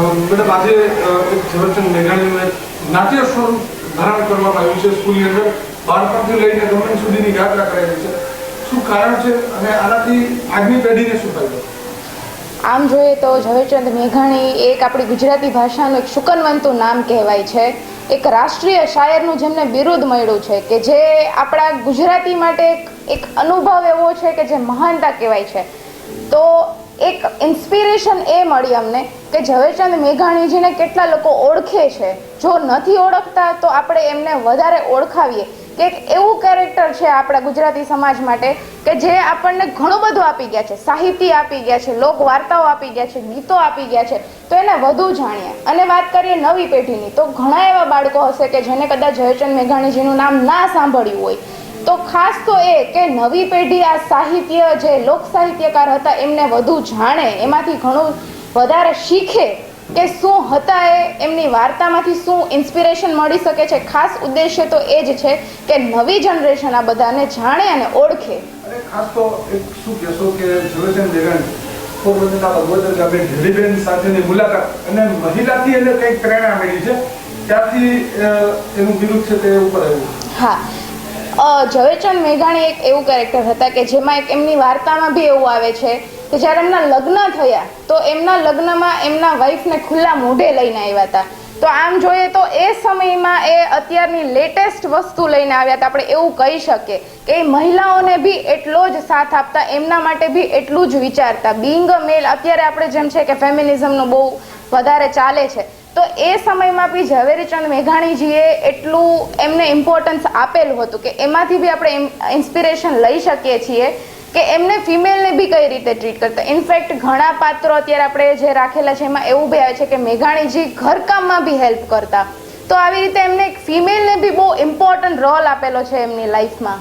Madam, આજે ઝવેરચંદ મેઘાણીનું નાટ્ય સ્વરૂપ ધારણ કરવામાં આવ્યું છે સ્કૂલની અંદર. બાળપણથી લઈને ગવર્મેન્ટ સુધીની યાત્રા કરાયેલી છે. શું કારણ છે અને આનાથી આજની પેઢીને શું ફાયદો? આમ જોઈએ તો ઝવેરચંદ મેઘાણી એક આપણી ગુજરાતી ભાષાનું એક શુકનવંતું નામ કહેવાય છે. એક રાષ્ટ્રીય શાયરનું જેમને બિરુદ મળ્યું છે કે જે આપણા ગુજરાતી માટે એક અનુભવ એવો છે કે જે મહાનતા કહેવાય છે. તો એક ઇન્સ્પિરેશન એ મળી અમને કે ઝવેરચંદ મેઘાણીજીને કેટલા લોકો ઓળખે છે. જો નથી ઓળખતા તો આપણે એમને વધારે ઓળખાવીએ. કે એક એવું કેરેક્ટર છે આપણા ગુજરાતી સમાજ માટે કે જે આપણને ઘણું બધું આપી ગયા છે. સાહિત્ય આપી ગયા છે, લોક વાર્તાઓ આપી ગયા છે, ગીતો આપી ગયા છે. તો એને વધુ જાણીએ. અને વાત કરીએ નવી પેઢીની, તો ઘણા એવા બાળકો હશે કે જેને કદાચ ઝવેરચંદ મેઘાણીજીનું નામ ના સાંભળ્યું હોય. તો ખાસ તો એ કે નવી પેઢી આ સાહિત્ય જે લોક સાહિત્યકાર હતા એમને વધુ જાણે એમાંથી ઘણું વધારે શીખે કે શું હતા એ એમની વાર્તામાંથી શું ઇન્સ્પિરેશન મળી શકે છે. ખાસ ઉદ્દેશ્ય તો એ જ છે કે નવી જનરેશન આ બધાને જાણે અને ઓળખે. અને ખાસ તો એક શું કહેશો કે ઝવેરચંદ મેઘાણી પોરબંદરના ભગવદર ગામે ઢીલીબેન સાથેની મુલાકાત અને મહિલાથી એને કંઈક પ્રેરણા મળી છે. ત્યાંથી એનું વિરુદ્ધ છે તે ઉપર આવ્યું. હા ઝવેરચંદ મેઘાણી એક એવું કેરેક્ટર હતા કે જેમાં એક એમની વાર્તામાં બી એવું આવે છે કે જ્યારે એમના લગ્ન થયા, તો એમના લગ્નમાં એમના વાઈફને ખુલ્લા મોઢે લઈને આવ્યા હતા. તો આમ જોઈએ તો એ સમયમાં એ અત્યારની લેટેસ્ટ વસ્તુ લઈને આવ્યા હતા. આપણે એવું કહી શકીએ કે એ મહિલાઓને બી એટલો જ સાથ આપતા, એમના માટે બી એટલું જ વિચારતા. બિંગ મેલ અત્યારે આપણે જેમ છે કે ફેમિનિઝમનું બહુ વધારે ચાલે છે. તો એ સમયમાં બી ઝવેરીચંદ મેઘાણીજીએ એટલું એમને ઇમ્પોર્ટન્સ આપેલું હતું કે એમાંથી બી આપણે ઇન્સ્પિરેશન લઈ શકીએ છીએ કે એમને ફિમેલને બી કઈ રીતે ટ્રીટ કરતા. ઇનફેક્ટ ઘણા પાત્રો અત્યારે આપણે જે રાખેલા છે, એમાં એવું બી આવે છે કે મેઘાણીજી ઘરકામમાં બી હેલ્પ કરતા. તો આવી રીતે એમને એક ફિમેલને બી બહુ ઇમ્પોર્ટન્ટ રોલ આપેલો છે એમની લાઈફમાં